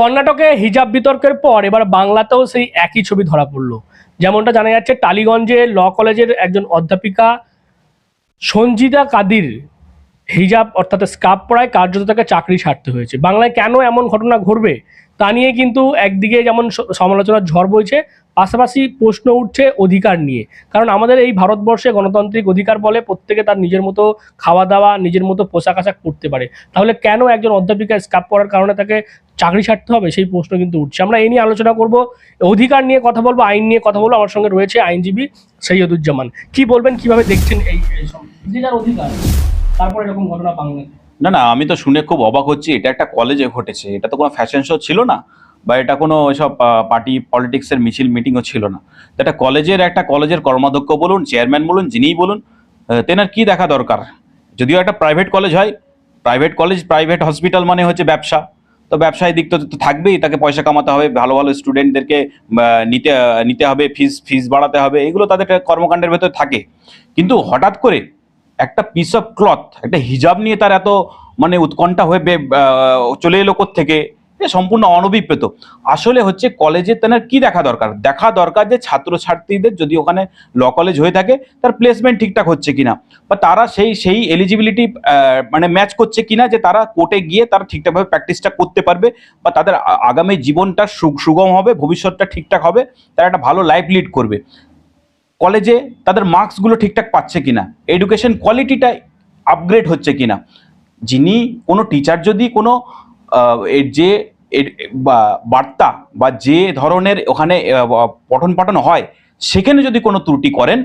কর্ণাটকে হিজাব বিতর্কের পর এবার বাংলাতেও সেই একই ছবি ধরা পড়ল। যেমনটা জানা যাচ্ছে, টালিগঞ্জে ল কলেজের একজন অধ্যাপিকা সঞ্জিতা কাদির হিজাব অর্থাৎ স্কার্ফ পরায় কার্যত তাকে চাকরি ছাড়তে হয়েছে। বাংলায় কেন এমন ঘটনা ঘটবে তা নিয়ে কিন্তু একদিকে যেমন সমালোচনার ঝড় বইছে, পাশাপাশি প্রশ্ন উঠছে অধিকার নিয়ে। কারণ আমাদের এই ভারতবর্ষে গণতান্ত্রিক অধিকার বলে প্রত্যেকে তার নিজের মতো খাওয়া দাওয়া, নিজের মতো পোশাক আশাক পরতে পারে। তাহলে কেন একজন অধ্যাপিকা স্কার্ফ পরার কারণে তাকে চাকরি ছাড়তে হবে, সেই প্রশ্ন কিন্তু উঠছে। আমরা এই নিয়ে আলোচনা করব, অধিকার নিয়ে কথা বলব, আইন নিয়ে কথা বলব। আমার সঙ্গে রয়েছে আইনজীবী সৈয়দুজ্জামান। কি বলবেন, কীভাবে দেখছেন এই সব? অধিকার তারপর এরকম ঘটনা বাংলাতে না না, আমি তো শুনে খুব অবাক হচ্ছি। এটা একটা কলেজে ঘটেছে। এটা তো কোনো ফ্যাশন শো ছিল না? বা এটা কোনো এসব পার্টি পলিটিক্সের মিছিল মিটিংও ছিল না? এটা কলেজের একটা কলেজের কর্মাধ্যক্ষ বলুন চেয়ারম্যান বলুন, যিনিই বলুন তেনার কি দেখা দরকার? যদিও একটা প্রাইভেট কলেজ হয়। প্রাইভেট কলেজ প্রাইভেট হসপিটাল মানে হচ্ছে ব্যবসা। তো ব্যবসায় দিক তো থাকবেই, তাকে পয়সা কামাতে হবে, ভালো ভালো স্টুডেন্টদেরকে নিতে নিতে হবে ফিস ফিস বাড়াতে হবে, এগুলো তাদের কর্মকাণ্ডের ভেতরে থাকে। কিন্তু হঠাৎ করে একটা পিস অফ ক্লথ একটা হিজাব নিয়ে তার এত মানে উৎকণ্ঠা হয়ে চলে এলো থেকে সম্পূর্ণ অনভিপ্রেত। আসলে হচ্ছে কলেজে তেনার কি দেখা দরকার? দেখা দরকার যে ছাত্রছাত্রীদের যদি ওখানে ল কলেজ হয়ে থাকে, তার প্লেসমেন্ট ঠিকঠাক হচ্ছে কিনা? বা তারা সেই সেই এলিজিবিলিটি মানে ম্যাচ করছে কিনা যে তারা কোর্টে গিয়ে তারা ঠিকঠাকভাবে প্র্যাকটিসটা করতে পারবে বা তাদের আগামী জীবনটা সুগম হবে, ভবিষ্যৎটা ঠিকঠাক হবে, তারা একটা ভালো লাইফ লিড করবে। কলেজে তাদের মার্কসগুলো ঠিকঠাক পাচ্ছে কিনা? এডুকেশন কোয়ালিটিটা আপগ্রেড হচ্ছে কিনা? যিনি কোনো টিচার যদি কোনো যে বার্তা বা যে ধরনের ওখানে পঠন পাঠন হয়, সেখানে যদি কোনো ত্রুটি করেন,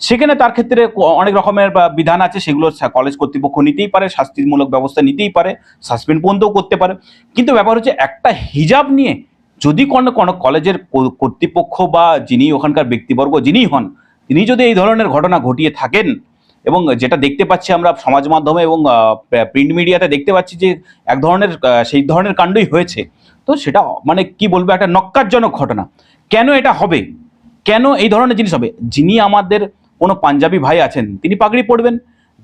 সেখানে তার ক্ষেত্রে অনেক রকমের বিধান আছে, সেগুলো কলেজ কর্তৃপক্ষ নিতেই পারে, শাস্তিমূলক ব্যবস্থা নিতেই পারে সাসপেন্ড পর্যন্তও করতে পারে। কিন্তু ব্যাপার হচ্ছে, একটা হিজাব নিয়ে যদি কোনো কোনো কলেজের কর্তৃপক্ষ বা যিনি ওখানকার ব্যক্তিবর্গ যিনিই হন, তিনি যদি এই ধরনের ঘটনা ঘটিয়ে থাকেন এবং যেটা দেখতে পাচ্ছি আমরা সমাজ মাধ্যমে এবং প্রিন্ট মিডিয়াতে দেখতে পাচ্ছি যে এক ধরনের সেই ধরনের কাণ্ডই হয়েছে। তো সেটা মানে কি বলব, একটা নক্কারজনক ঘটনা। কেন এটা হবে? কেন এই ধরনের জিনিস হবে? যিনি আমাদের কোনো পাঞ্জাবি ভাই আছেন, তিনি পাগড়ি পরবেন।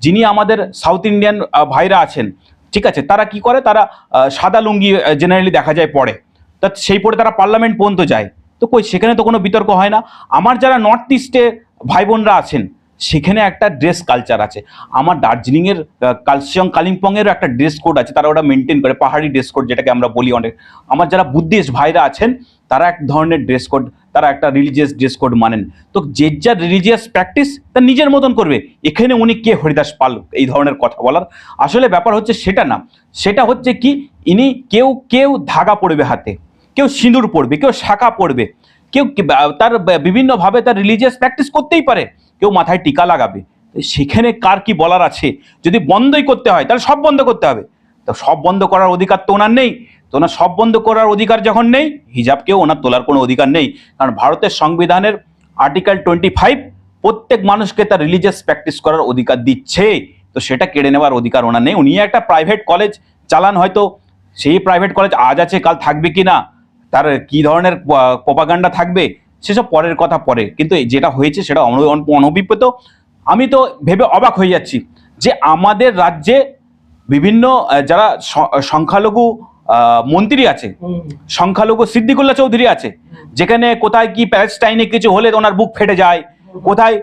যিনি আমাদের সাউথ ইন্ডিয়ান ভাইরা আছেন, ঠিক আছে, তারা কি করে? তারা সাদা লুঙ্গি জেনারেলি দেখা যায় পরে। তা সেই পরে তারা পার্লামেন্ট পর্যন্ত যায়। তো কই, সেখানে তো কোনো বিতর্ক হয় না। আমার যারা নর্থ ইস্টে ভাই বোনরা আছেন সেখানে একটা ড্রেস কালচার আছে। আমার দার্জিলিংয়ের কালচিয়ং কালিম্পংয়েরও একটা ড্রেস কোড আছে, তারা ওটা মেনটেন করে, পাহাড়ি ড্রেস কোড যেটাকে আমরা বলি অনেক। আমার যারা বুদ্ধিস্ট ভাইরা আছেন, তারা এক ধরনের ড্রেস কোড তারা একটা রিলিজিয়াস ড্রেস কোড মানেন। তো যে যার রিলিজিয়াস প্র্যাকটিস তার নিজের মতন করবে। এখানে উনি কে হরিদাস পাল, এই ধরনের কথা বলার। আসলে ব্যাপার হচ্ছে সেটা না। সেটা হচ্ছে কি, ইনি কেউ কেউ ধাগা পড়বে হাতে, কেউ সিঁদুর পড়বে, কেউ শাখা পড়বে, কেউ তার বিভিন্নভাবে তার রিলিজিয়াস প্র্যাকটিস করতেই পারে। কেউ মাথায় টিকা লাগাবে। সেখানে কার কি বলার আছে? যদি বন্ধই করতে হয়, তাহলে সব বন্ধ করতে হবে। তো সব বন্ধ করার অধিকার তো ওনার নেই। তো ওনার সব বন্ধ করার অধিকার যখন নেই, হিজাবকেও ওনার তোলার কোনো অধিকার নেই। কারণ ভারতের সংবিধানের আর্টিকেল টোয়েন্টি ফাইভ প্রত্যেক মানুষকে তার রিলিজিয়াস প্র্যাকটিস করার অধিকার দিচ্ছে। তো সেটা কেড়ে নেওয়ার অধিকার ওনার নেই। উনি একটা প্রাইভেট কলেজ চালান হয়তো। সেই প্রাইভেট কলেজ আজ আছে, কাল থাকবে কি না? তার কি ধরনের প্রপাগান্ডা থাকবে? সেসব পরের কথা পরে। কিন্তু যেটা হয়েছে সেটা অন- অন- অনভিপ্রেত। আমি তো ভেবে অবাক হয়ে যাচ্ছি যে আমাদের রাজ্যে বিভিন্ন যারা সংখ্যালঘু মন্ত্রী আছে সংখ্যালঘু সিদ্দিকুল্লাহ চৌধুরী আছে যেখানে কোথায় কি প্যালেস্টাইনে কিছু হলে ওনার বুক ফেটে যায় কোথায়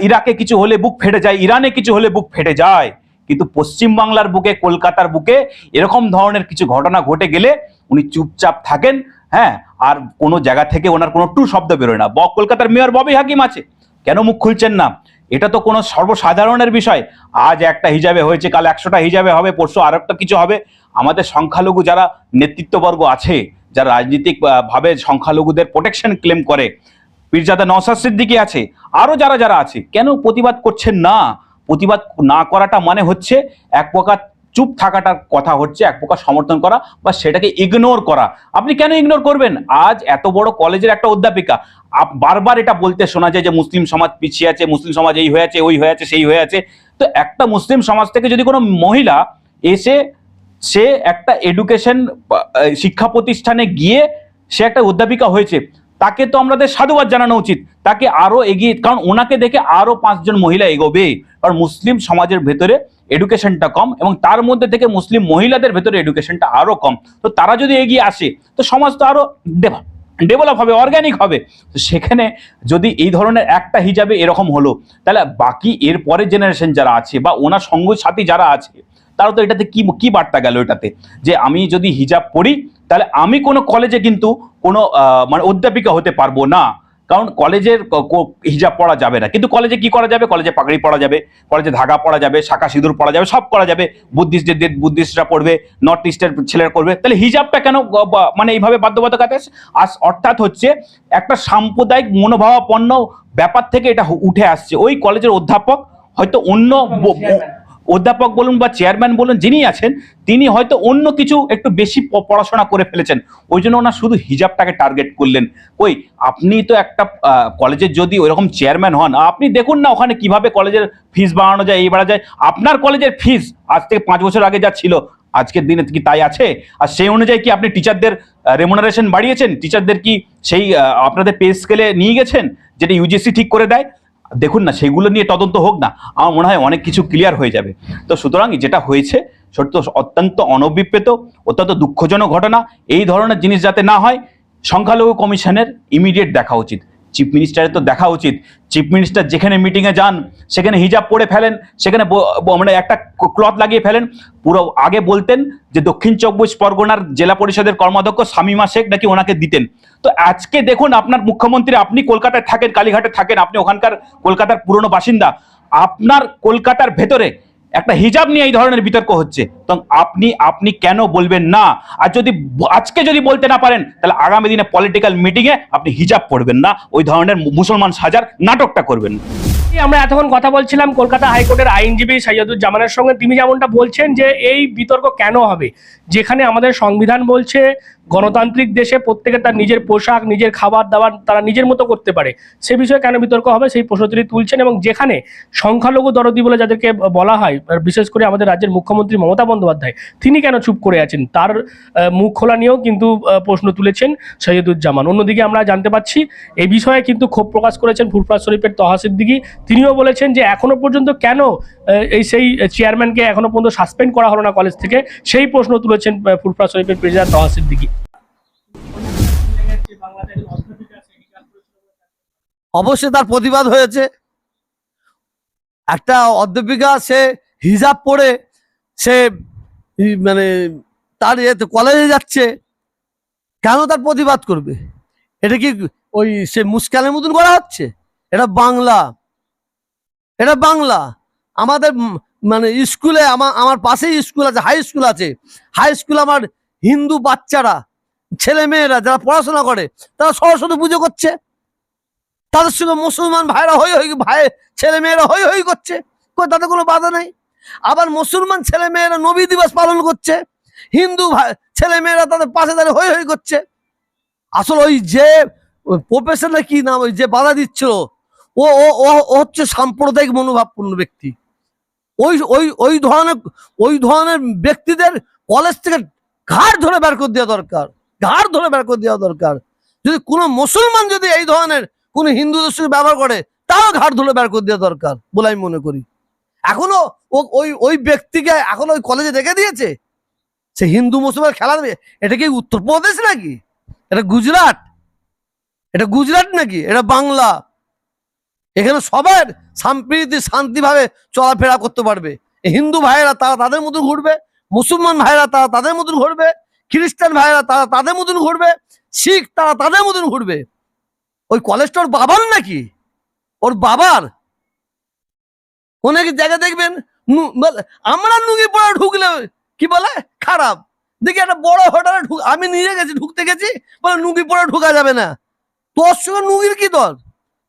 ইরাকে কিছু হলে বুক ফেটে যায় ইরানে কিছু হলে বুক ফেটে যায় কিন্তু পশ্চিম বাংলার বুকে কলকাতার বুকে এরকম ধরনের কিছু ঘটনা ঘটে গেলে উনি চুপচাপ থাকেন হ্যাঁ? আর কোনো জায়গা থেকে ওনার কোনো টু শব্দ বেরোয় না। ব কলকাতার মেয়র ববি হাকিম আছে। কেন মুখ খুলছেন না? এটা তো কোনো সর্বসাধারণের বিষয়। আজ একটা হিজাবে হয়েছে কাল একশোটা হিজাবে হবে পরশু আর একটা কিছু হবে। আমাদের সংখ্যালঘু যারা নেতৃত্ববর্গ আছে যারা রাজনীতিক আহ, ভাবে সংখ্যালঘুদের প্রোটেকশন ক্লেম করে পীরজাদা নওসাদ সিদ্দিকী আছে আরও যারা যারা আছে কেন প্রতিবাদ করছেন না? প্রতিবাদ না করাটা মানে হচ্ছে এক প্রকার চুপ থাকাটার কথা হচ্ছে, এক প্রকার সমর্থন করা বা সেটাকে ইগনোর করা। আপনি কেন ইগনোর করবেন? আজ এত বড় কলেজের একটা অধ্যাপিকা বারবার এটা বলতে শোনা যায় যে মুসলিম সমাজ পিছিয়ে আছে, মুসলিম সমাজ এই হয়ে আছে, ওই হয়ে আছে, সেই হয়ে আছে। তো একটা মুসলিম সমাজ থেকে যদি কোনো মহিলা এসে সে একটা এডুকেশন শিক্ষা প্রতিষ্ঠানে গিয়ে সে একটা অধ্যাপিকা হয়েছে, তাকে তো আমাদের সাধুবাদ জানানো উচিত। তাকে আরও এগিয়ে, কারণ ওনাকে দেখে আরও পাঁচজন মহিলা এগোবে কারণ মুসলিম সমাজের ভেতরে এডুকেশনটা কম এবং তার মধ্যে থেকে মুসলিম মহিলাদের ভেতরে এডুকেশনটা আরও কম। তো তারা যদি এগিয়ে আসে, তো সমাজ তো আরও ডেভেলপ হবে অর্গানিক হবে। তো সেখানে যদি এই ধরনের একটা হিজাবে এরকম হলো, তাহলে বাকি এর পরের জেনারেশন যারা আছে বা ওনার সঙ্গ সাথী যারা আছে, তারা তো এটাতে কি কি বার্তা গেল এটাতে? যে আমি যদি হিজাব পড়ি, তাহলে আমি কোনো কলেজে কিন্তু কোনো মানে অধ্যাপিকা হতে পারব না। কারণ কলেজের হিজাব পড়া যাবে না। কিন্তু কলেজে কি করা যাবে? কলেজে পাগড়ি পড়া যাবে, কলেজে ধাগা পড়া যাবে, শাখা সিঁদুর পড়া যাবে, সব করা যাবে। বুদ্ধিস্টদের বুদ্ধিস্টরা পড়বে, নর্থ ইস্টের ছেলেরা করবে। তাহলে হিজাবটা কেন মানে এইভাবে বাধ্যবাধকতা? আস, অর্থাৎ হচ্ছে একটা সাম্প্রদায়িক মনোভাবাপন্ন ব্যাপার থেকে এটা উঠে আসছে। ওই কলেজের অধ্যাপক হয়তো অন্য অধ্যাপক বলুন বা চেয়ারম্যান বলুন, যিনি আছেন, তিনি হয়তো অন্য কিছু একটু বেশি পড়াশোনা করে ফেলেছেন। ওই জন্য ওনার শুধু হিজাবটাকে টার্গেট করলেন। ওই, আপনি তো একটা কলেজের যদি ওইরকম চেয়ারম্যান হন, আপনি দেখুন না ওখানে কীভাবে কলেজের ফিস বাড়ানো যায়, এই বাড়া যায়। আপনার কলেজের ফিস আজ থেকে পাঁচ বছর আগে যা ছিল, আজকের দিনে কি তাই আছে? আর সেই অনুযায়ী কি আপনি টিচারদের রেমুনারেশন বাড়িয়েছেন? টিচারদের কি সেই আপনাদের পে স্কেলে নিয়ে গেছেন, যেটা ইউজিসি ঠিক করে দেয়? দেখুন না, সেগুলো নিয়ে তদন্ত হোক না, আমার মনে হয় অনেক কিছু ক্লিয়ার হয়ে যাবে। তো সুতরাং যেটা হয়েছে সত্য অত্যন্ত অনভিপ্রেত, অত্যন্ত দুঃখজনক ঘটনা। এই ধরনের জিনিস যাতে না হয়, সংখ্যালঘু কমিশনের ইমিডিয়েট দেখা উচিত। চিফ মিনিস্টারের তো দেখা উচিত। চিফ মিনিস্টার যেখানে মিটিংয়ে যান, সেখানে হিজাব পরে ফেলেন, সেখানে মানে একটা ক্লথ লাগিয়ে ফেলেন। পুরো আগে বলতেন যে দক্ষিণ চব্বিশ পরগনার জেলা পরিষদের কর্মাধ্যক্ষ শামিমা শেখ নাকি ওনাকে দিতেন। তো আজকে দেখুন আপনার মুখ্যমন্ত্রী, আপনি কলকাতায় থাকেন, কালীঘাটে থাকেন, আপনি ওখানকার কলকাতার পুরনো বাসিন্দা। আপনার কলকাতার ভেতরে একটা হিজাব নিয়ে এই ধরনের বিতর্ক হচ্ছে। তো আপনি আপনি কেন বলবেন না? আর যদি আজকে যদি বলতে না পারেন, তাহলে আগামী দিনে পলিটিক্যাল মিটিংয়ে আপনি হিজাব পড়বেন না। ওই ধরনের মুসলমান সাজার নাটকটা করবেন। আমরা এতক্ষণ কথা বলছিলাম কলকাতা হাইকোর্টের আইনজীবী সৈয়দুজ্জামানের সঙ্গে। তিনি যেমনটা বলছেন যে এই বিতর্ক কেন হবে? যেখানে আমাদের সংবিধান বলছে গণতান্ত্রিক দেশে প্রত্যেকে তার নিজের পোশাক নিজের খাবার দাবার তারা নিজের মতো করতে পারে। সে বিষয়ে কেন বিতর্ক হবে? সেই প্রশ্ন তিনি তুলছেন এবং যেখানে সংখ্যালঘু দরদি বলে যাদেরকে বলা হয় বিশেষ করে আমাদের রাজ্যের মুখ্যমন্ত্রী মমতা বন্দ্যোপাধ্যায় তিনি কেন চুপ করে আছেন? তার মুখ খোলা নিয়েও কিন্তু প্রশ্ন তুলেছেন সৈয়দুজ্জামান। অন্যদিকে আমরা জানতে পাচ্ছি এই বিষয়ে কিন্তু ক্ষোভ প্রকাশ করেছেন ফুরফুরা শরীফের তহা সিদ্দিকী। তিনিও বলেছেন যে এখনও পর্যন্ত কেন এই সেই চেয়ারম্যানকে এখনও পর্যন্ত সাসপেন্ড করা হলো না কলেজ থেকে? সেই প্রশ্ন তুলেছেন আহ, ফুরফুরা শরীফের প্রেসিডেন্ট তহা সিদ্দিকী। অবশ্যই তার প্রতিবাদ হয়েছে। একটা অধ্যাপিকা, সে হিজাব পরে সে মানে তার ইয়েতে কলেজে যাচ্ছে। কেন তার প্রতিবাদ করবে? এটা কি ওই সে মুস্কানের মতন করা হচ্ছে? এটা বাংলা। এটা বাংলা। আমাদের মানে স্কুলে আমার আমার পাশেই স্কুল আছে হাই স্কুল আছে। হাই স্কুল আমার হিন্দু বাচ্চারা ছেলে মেয়েরা যারা পড়াশোনা করে, তারা সরস্বতী পুজো করছে। তাদের সঙ্গে মুসলমান ভাইরা হই হই ভাই ছেলে মেয়েরা হই হই করছে। তাতে কোনো বাধা নাই? আবার মুসলমান ছেলে মেয়েরা নবী দিবস পালন করছে। হিন্দু ছেলে মেয়েরা তাদের পাশে দাঁড়িয়ে হই হই করছে। আসলে ওই যে প্রফেশনাল কি নাম, ওই যে বাধা দিচ্ছিল, ও ও হচ্ছে সাম্প্রদায়িক মনোভাবপূর্ণ ব্যক্তি। ওই ওই ওই ধরনের ওই ধরনের ব্যক্তিদের কলেজ থেকে ঘাড় ধরে বের করে দেওয়া দরকার। ঘাড় ধরে বের করে দেওয়া দরকার। যদি কোনো মুসলমান যদি এই ধরনের কোনো হিন্দুদের সঙ্গে ব্যবহার করে তাও ঘাট ধরে বের করে দেওয়া দরকার বলে আমি মনে করি। এখনও ওই ওই ব্যক্তিকে এখন ওই কলেজে রেখে দিয়েছে? সে হিন্দু মুসলমান খেলা দেবে? এটা কি উত্তরপ্রদেশ নাকি? এটা গুজরাট? এটা গুজরাট নাকি? এটা বাংলা? এখানে সবার সম্প্রীতি, শান্তিভাবে চলাফেরা করতে পারবে। হিন্দু ভাইয়েরা তারা তাদের মতন ঘুরবে? মুসলমান ভাইয়েরা তারা তাদের মতন ঘুরবে? খ্রিস্টান ভাইয়েরা তারা তাদের মতন ঘুরবে, শিখ তারা তাদের মতন ঘুরবে। ওই কলেজটা ওর বাবার নাকি? ওর বাবার? অনেক জায়গা দেখবেন আমরা নুঙ্গি পড়া ঢুকলে কি বলে? খারাপ। দেখি একটা বড় হোটেলে ঢুক, আমি নিজে গেছি, ঢুকতে গেছি, বলে নুঙ্গি পড়া ঢুকা যাবে না। তোর সঙ্গে নুঙ্গির কি দর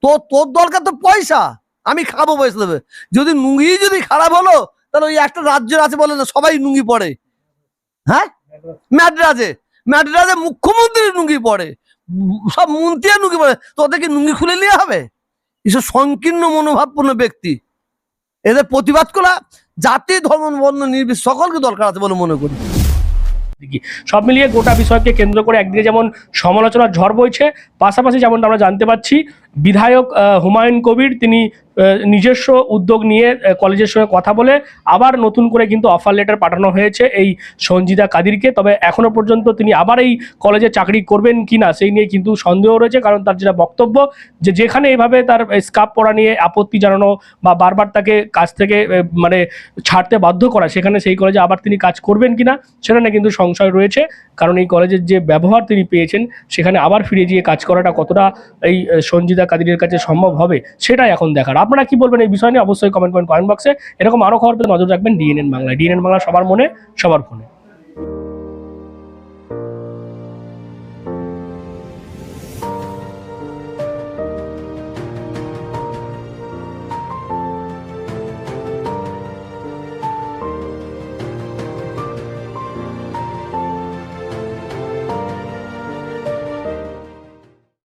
তোর তোর দরকার তো পয়সা, আমি খাব পয়সা দেবে। যদি নুঙ্গি যদি খারাপ হলো, তাহলে ওই একটা রাজ্যের আছে বলে না, সবাই নুঙ্গি পড়ে হ্যাঁ? ম্যাড্রাজে ম্যাড্রাজে মুখ্যমন্ত্রী নুঙ্গি পড়ে উম, সব মন্ত্রী নুঙ্গি পড়ে তোদেরকে নুঙ্গি খুলে নিয়ে হবে? এসব সংকীর্ণ মনোভাবপূর্ণ ব্যক্তি। এদের প্রতিবাদ করা জাতি ধর্ম বর্ণ নির্বিশ সকলকে দরকার আছে বলে মনে করি। সব মিলিয়ে গোটা বিষয়কে কেন্দ্র করে একদিকে যেমন সমালোচনার ঝড় বইছে পাশাপাশি যেমন আমরা জানতে পাচ্ছি বিধায়ক হুমায়ুন কবির তিনি নিজস্ব উদ্যোগ নিয়ে কলেজের সঙ্গে কথা বলে আবার নতুন করে কিন্তু অফার লেটার পাঠানো হয়েছে এই সঞ্জিদা কাদিরকে। তবে এখনও পর্যন্ত তিনি আবার এই কলেজে চাকরি করবেন কি না সেই নিয়ে কিন্তু সন্দেহ রয়েছে কারণ তার যেটা বক্তব্য যে যেখানে এইভাবে তার স্কাপ পড়া নিয়ে আপত্তি জানানো বা বারবার তাকে কাজ থেকে মানে ছাড়তে বাধ্য করা সেখানে সেই কলেজে আবার তিনি কাজ করবেন কিনা সেখানে কিন্তু সংশয় রয়েছে। কারণ এই কলেজের যে ব্যবহার তিনি পেয়েছেন সেখানে আবার ফিরে গিয়ে কাজ করাটা কতটা এই আহ, সঞ্জিদা কাদিরের কাছে সম্ভব হবে সেটাই এখন দেখার। আপনারা কি বলবেন এই বিষয় নিয়ে? অবশ্যই কমেন্ট করেন কমেন্ট বক্সে এরকম আরও খবর পেতে নজর রাখবেন ডিএনএন বাংলা ডিএনএন বাংলা সবার মনে, সবার ফোনে।